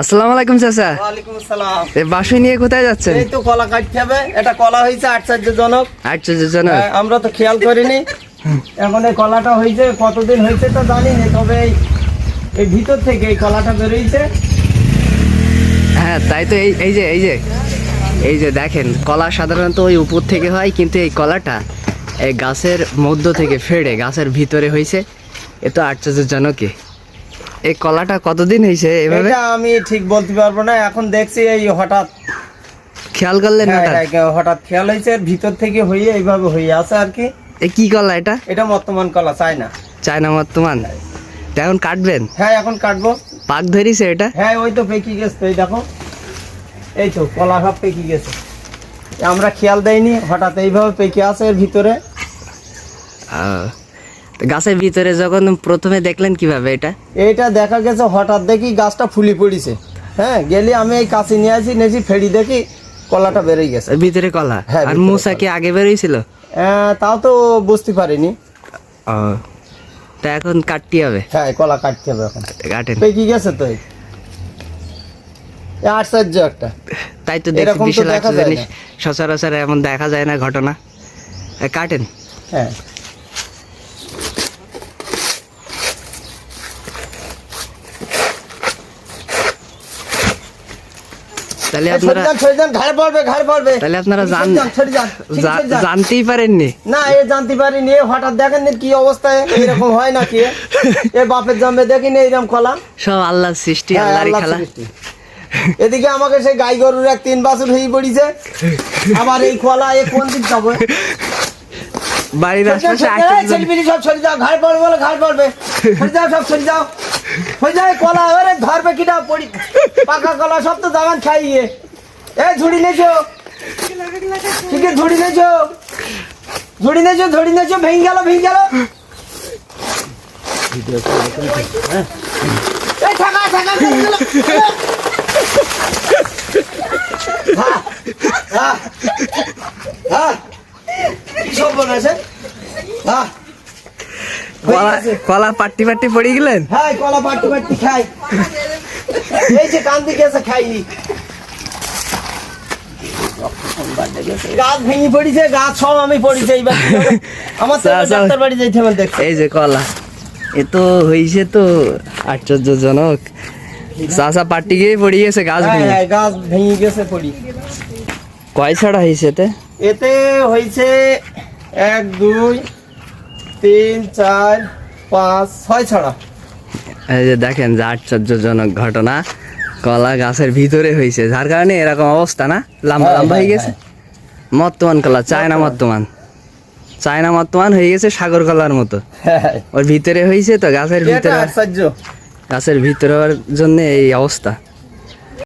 আসসালামু আলাইকুম চাচা। ওয়ালাইকুম আসসালাম। এ বাসুই নিয়ে কোথায় যাচ্ছেন? এই তো কলা কাটতে হবে। এটা কলা হয়েছে আশ্চর্যজনক। আশ্চর্যজনক। হ্যাঁ, আমরা তো খেয়াল করিনি। এখন এই কলাটা হয়েছে কতদিন হয়েছে তো জানি না তবে এই এই ভিতর থেকে এই কলাটা বেরোইছে হ্যাঁ তাই তো এই এই যে এই যে। এই যে দেখেন কলা সাধারণত ওই উপর থেকে হয় কিন্তু এই কলাটা এই গাছের মধ্য থেকে ফেড়ে গাছের ভিতরে হয়েছে এ তো আশ্চর্যজনকই এই কলাটা কতদিন হয়েছে এভাবে? আমি ঠিক বলতে পারব না এখন দেখছি এই হঠাৎ। খেয়াল করলেন হ্যাঁ, হঠাৎ? খেয়াল হয়েছে ভিতর থেকে হয়ে এইভাবে হয়ে আছে আর কি। এ কি কলা এটা? এটা বর্তমান কলা চাই না চায়না বর্তমান? এখন কাটবেন? হ্যাঁ এখন কাটবো। পাক ধরিছে এটা? হ্যাঁ ওই তো পেকে গেছে দেখো। এই তো কলা ভাব পেকে গেছে। আমরা খেয়াল দেয়নি হঠাৎ এইভাবে পেকে আছে এর ভিতরে। গাছের ভিতরে যখন প্রথমে দেখলেন কীভাবে এটা? এইটা দেখা গেছে হঠাৎ দেখি গাছটা ফুলি পড়িছে। হ্যাঁ গেলে আমি এই কাছে নিয়ে আসি নেছি ফেরি দেখি কলাটা বেরিয়ে গেছে। ভিতরে কলা? হ্যাঁ, আর মুসা কি আগে বেরিয়েছিল? তাও তো বুঝতে পারিনি। তা এখন কাটতে হবে। হ্যাঁ কলা কাটতে হবে এখন। কাটেন। পেকে গেছে তো আশ্চর্য একটা। তাই তো দেখছি বিশাল একটা জিনিস। সচরাচর এমন দেখা যায় না ঘটনা। এ, কাটেন। হ্যাঁ। তাহলে আপনারা ঘাড়ে পড়বে ঘাড়ে পড়বে। তাহলে আপনারা। জানতেই পারেননি। না এ জানতে পারিনি হঠাৎ দেখেন কি অবস্থায় এরকম হয় নাকি? এ? বাপের জন্মে দেখিনি এইরকম কলা সব আল্লাহর সৃষ্টি হ্যাঁ, আল্লাহরই খেলা। এদিকে আমাকে সেই গাই গরুর এক তিন বাছুর হয়ে পড়িছে। আবার এই কলা এ কোন দিক যাব? বাড়ির আশপাশে ছেলেপিলি সব সরে যাও ঘাড় পড়বে বলে ঘাড় পড়বে। সরে যাও সব সরে যাও। হয়ে যায় কলা ওরে ধরবে কিনা পড়ি পাকা কলা সব তো দামান খাইয়ে এ ঝুড়ি নেছো ঠিক আছে ঝুড়ি নেছো ঝুড়ি নেছো ঝুড়ি নেছো ভেঙে গেল ভেঙে গেল। এই থাকা থাকা হ্যাঁ। কলা পাট্টি পাট্টি পড়ে গেলেন? হ্যাঁ কলা পাট্টি পাট্টি খাই। এই যে কান্দি গেছে খাই। গাছ ভেঙে পড়িছে গাছ সব আমি পড়িছে এইবার। আমার। ডাক্তার বাড়ি যাইতে হবে এই যে কলা এ তো হয়েছে তো আশ্চর্যজনক। চাষা পাট্টি গিয়ে পড়ে গেছে গাছ হ্যাঁ ভেঙে। হ্যাঁ গাছ ভেঙে গেছে পড়ি। কয় ছাড়া হয়েছে এতে? এতে হয়েছে এক দুই তিন চার পাঁচ ছয় ছড়া। এই যে দেখেন যে আশ্চর্যজনক ঘটনা কলা গাছের ভিতরে হয়েছে যার কারণে এরকম অবস্থা না? লম্বা হ্যাঁ, লম্বা হয়ে গেছে? মর্তমান কলা চায়না মর্তমান। চায়না মর্তমান হয়ে গেছে সাগর কলার মতো। ওর ভিতরে হয়েছে তো গাছের ভিতরে। আশ্চর্য। গাছের ভিতরে হওয়ার জন্য এই অবস্থা।